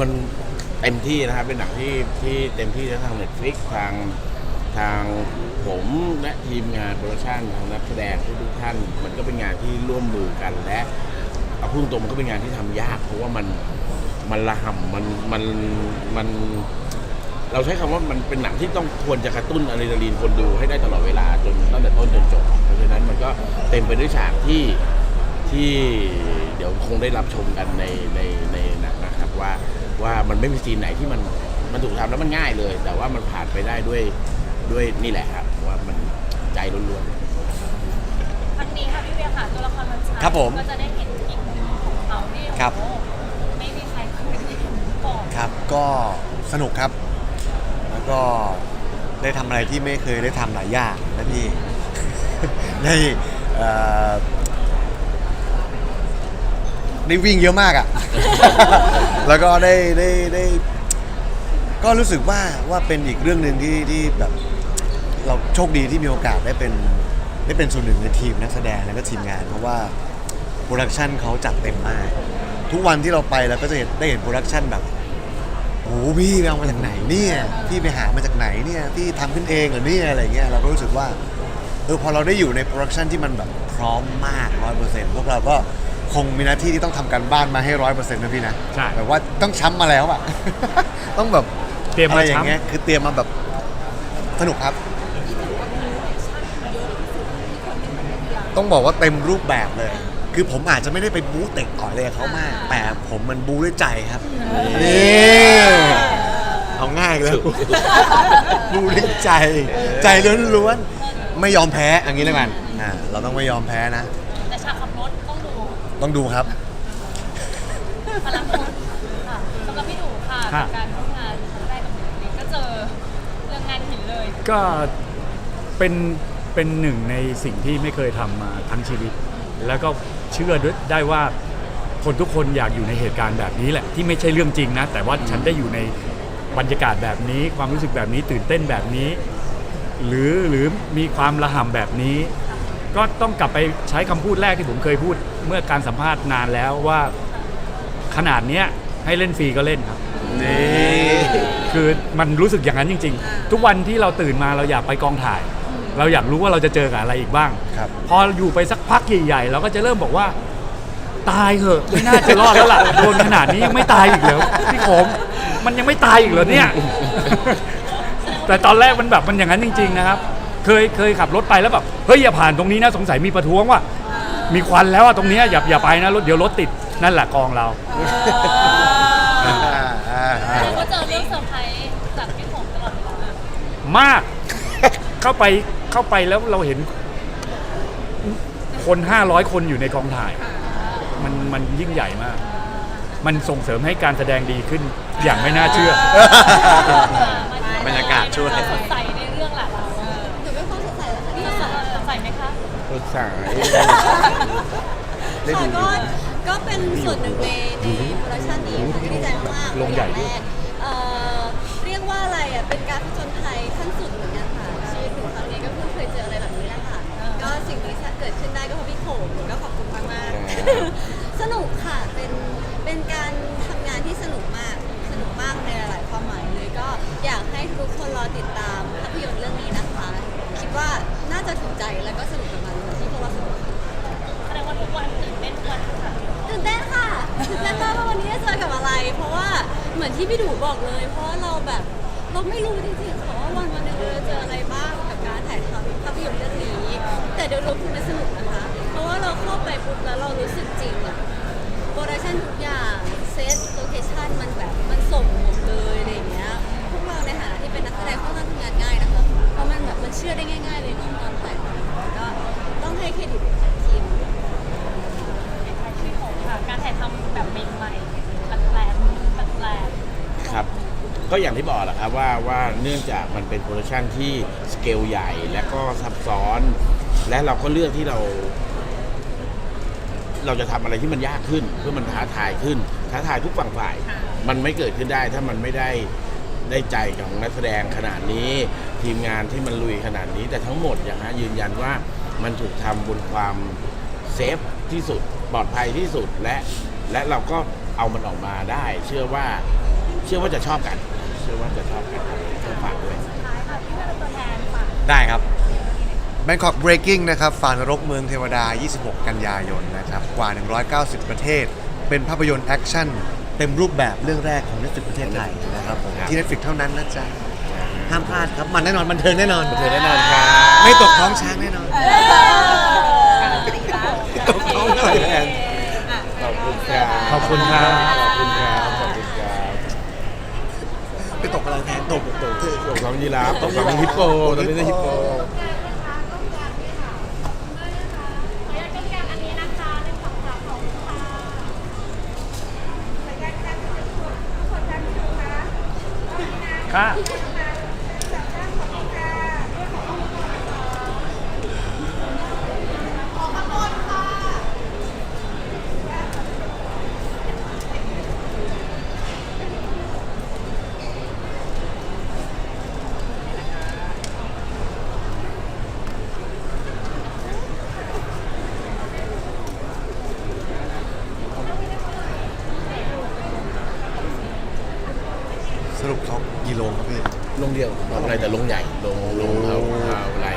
มันเต็มที่นะครับ เป็นหนังที่ที่เต็มที่ทั้งทาง Netflix ทางทางผมและทีมงานโปรดักชันทางนักแสดงทุกๆท่าน มันก็เป็นงานที่ร่วมมือกันและเอาพูดตรงมันก็เป็นงานที่ทำยาก เพราะว่ามันมันระห่ำมันมันมัน เราใช้คำว่ามันเป็นหนังที่ต้องควรจะกระตุ้นอะดรีนาลีนคนดูให้ได้ตลอดเวลาจนตั้งแต่ต้นจนจบ เพราะฉะนั้นมันก็เต็มไปด้วยฉากที่ที่เดี๋ยวคงได้รับชมกันในในในหนังนะครับว่า ว่ามันไม่มีซีนไหนที่มันมันถูกทำแล้วมันง่ายเลย แต่ว่ามันผ่านไปได้ด้วยด้วยนี่แหละครับว่ามันใจล้วนๆครั้งนี้ค่ะพี่เวียค่ะตัวละครมันชัดครับผม ก็จะได้เห็นอีกมุมของเขาที่ครับ โอ้โหไม่มีใครเคยเห็นก่อนครับ ก็สนุกครับ แล้วก็ได้ทำอะไรที่ไม่เคยได้ทำหลายอย่างนะพี่ ได้เอ่อ ได้วิ่งเยอะมากอะ่ะ แล้วก็ได้ได้ได้ ก็รู้สึกว่าว่าเป็นอีกเรื่องหนึ่งที่ที่แบบ เราโชคดีที่มีโอกาสได้เป็นได้เป็นส่วนหนึ่งในทีมนักแสดงแล้วก็ทีมงาน เพราะว่าโปรดักชันเขาจัดเต็มมาก ทุกวันที่เราไปเราก็จะเห็นได้เห็นโปรดักชันแบบโอ้โหพี่ไปเอามาจากไหนเนี่ยพี่ไปหามาจากไหนเนี่ยพี่ทำขึ้นเองเหรอเนี่ยอะไรเงี้ยเราก็รู้สึกว่าเออพอเราได้อยู่ในโปรดักชันที่มันแบบพร้อมมากร้อยเปอร์เซ็นต์พวกเราก็ คงมีหน้าที่ที่ต้องทำการบ้านมาให้ร้อยเปอร์เซ็นต์นะพี่นะใช่ แบบว่าต้องช้ำมาแล้วอะ ต้องแบบเตรียมอะมาไรอย่างเงี้ยช้ำ คือเตรียมมาแบบสนุกครับ ต้องบอกว่าเต็มรูปแบบเลย คือผมอาจจะไม่ได้ไปบู๊เตะต่อยเลยกับเขามาก แต่ผมมันบู๊ด้วยใจครับนี่เอาง่ายเลยบู๊ด้วยใจ ใจล้วนๆไม่ยอมแพ้อย่างนี้แล้วกันอ่าเราต้องไม่ยอมแพ้นะ ต้องดูครับ พลังคนค่ะสำหรับพี่ดูค่ะค่ะ การร่วมงานครั้งแรกกับหนูนี่ก็เจอเรื่องงานหินเลยก็เป็นเป็นหนึ่งในสิ่งที่ไม่เคยทำมาทั้งชีวิต แล้วก็เชื่อด้วยได้ว่าคนทุกคนอยากอยู่ในเหตุการณ์แบบนี้แหละ ที่ไม่ใช่เรื่องจริงนะ แต่ว่าฉันได้อยู่ในบรรยากาศแบบนี้ ความรู้สึกแบบนี้ตื่นเต้นแบบนี้ หรือหรือมีความระห่ำแบบนี้ ก็ต้องกลับไปใช้คำพูดแรกที่ผมเคยพูดเมื่อการสัมภาษณ์นานแล้วว่าขนาดเนี้ยให้เล่นฟรีก็เล่นครับ นี่คือมันรู้สึกอย่างนั้นจริง ๆ ทุกวันที่เราตื่นมาเราอยากไปกองถ่าย เราอยากรู้ว่าเราจะเจอกับอะไรอีกบ้าง ครับ พออยู่ไปสักพักใหญ่ๆเราก็จะเริ่มบอกว่า ตายเหอะไม่น่าจะรอดแล้วล่ะ โดนขนาดนี้ยังไม่ตายอีกเหรอพี่ผมมันยังไม่ตายอีกเหรอเนี่ย แต่ตอนแรกมันแบบมันอย่างนั้นจริง ๆ นะครับ เคยเคยขับรถไปแล้วแบบเฮ้ยอย่าผ่านตรงนี้นะสงสัยมีประท้วงว่ะมีควันแล้วอะตรงเนี้ยอย่าอย่าไปนะรถเดี๋ยวรถติดนั่นแหละกองเราอ่าอ่าอ่าแล้วก็เจอเรื่องเซอร์ไพรส์จากพี่ผมตลอดเวลามาก เข้าไปเข้าไปแล้วเราเห็น คนห้าร้อยคนอยู่ในกองถ่าย มันมันยิ่งใหญ่มาก มันส่งเสริมให้การแสดงดีขึ้นอย่างไม่น่าเชื่อ บรรยากาศช่วย สดใส ปรึกษาได้ค่ะดูก็ก็เป็นส่วนหนึ่งในในโปรดักชันนี้ค่ะก็ดีใจมากๆลงใหญ่อด้วยย่างแรกเอ่อเรียกว่าอะไรอะเป็นการผจญภัยขั้นสุดเหมือนกันค่ะชีวิตหนูครั้งนี้ก็เพิ่งเคยเจออะไรแบบนี้แหละค่ะ ก็สิ่งนี้ถ้าเกิดขึ้นได้ก็เพราะพี่โขมก็ขอบคุณมากมากๆ สนุกค่ะเป็นเป็นการทำ เหมือนที่พี่ดูบอกเลย เพราะเราแบบเราไม่รู้จริงๆค่ะว่าวันวันหนึงเราจะเจออะไรบ้างกับการถ่ายทำภาพยนตร์เรื่องนี้ แต่โดยรวมคือมันสนุกนะคะ เพราะว่าเราเข้าไปปุ๊บแล้วเรารู้สึกจริงอะ ก็อย่างที่บอกแหละครับว่าว่าเนื่องจากมันเป็นโปรดักชันที่สเกลใหญ่และก็ซับซ้อน และเราก็เลือกที่เรา เราจะทำอะไรที่มันยากขึ้น เพื่อมันท้าทายขึ้น ท้าทายทุกฝั่งฝ่าย มันไม่เกิดขึ้นได้ถ้ามันไม่ได้ได้ใจของนักแสดงขนาดนี้ ทีมงานที่มันลุยขนาดนี้ แต่ทั้งหมดอย่างฮะยืนยันว่ามันถูกทำบนความเซฟที่สุดปลอดภัยที่สุดและ และเราก็เอามันออกมาได้ เชื่อว่า ชื่อว่าจะชอบกัน เชื่อว่าจะชอบกันต้องฝากด้วยสุดท้ายค่ะพี่เป็นตัวแทนฝากได้ครับ Bangkok Breaking นะครับฝ่านรกเมืองเทวดา 26 กันยายนนะครับกว่า 190 ประเทศ เป็นภาพยนตร์แอคชั่นเต็มรูปแบบเรื่องแรกของ Netflix ประเทศไทยนะครับผมครับที่ Netflix เท่านั้นนะจ๊ะห้ามพลาดครับ มันแน่นอนบันเทิงแน่นอนเธอแน่นอนครับ ไม่ตกท้องช้างแน่นอนการันตีแล้ว ตกท้องหน่อย ขอบคุณครับ ขอบคุณครับ ขอบคุณครับขอบคุณครับ ไปตกอะไรแทนตกตก ตกของ ยีราฟตกของฮิปโปตอนนี้ได้ฮิปโป รุปเขากี่โลครับพี่ ลงเดียวทำอะไรแต่ลงใหญ่ลงลงเท้าเท้าไร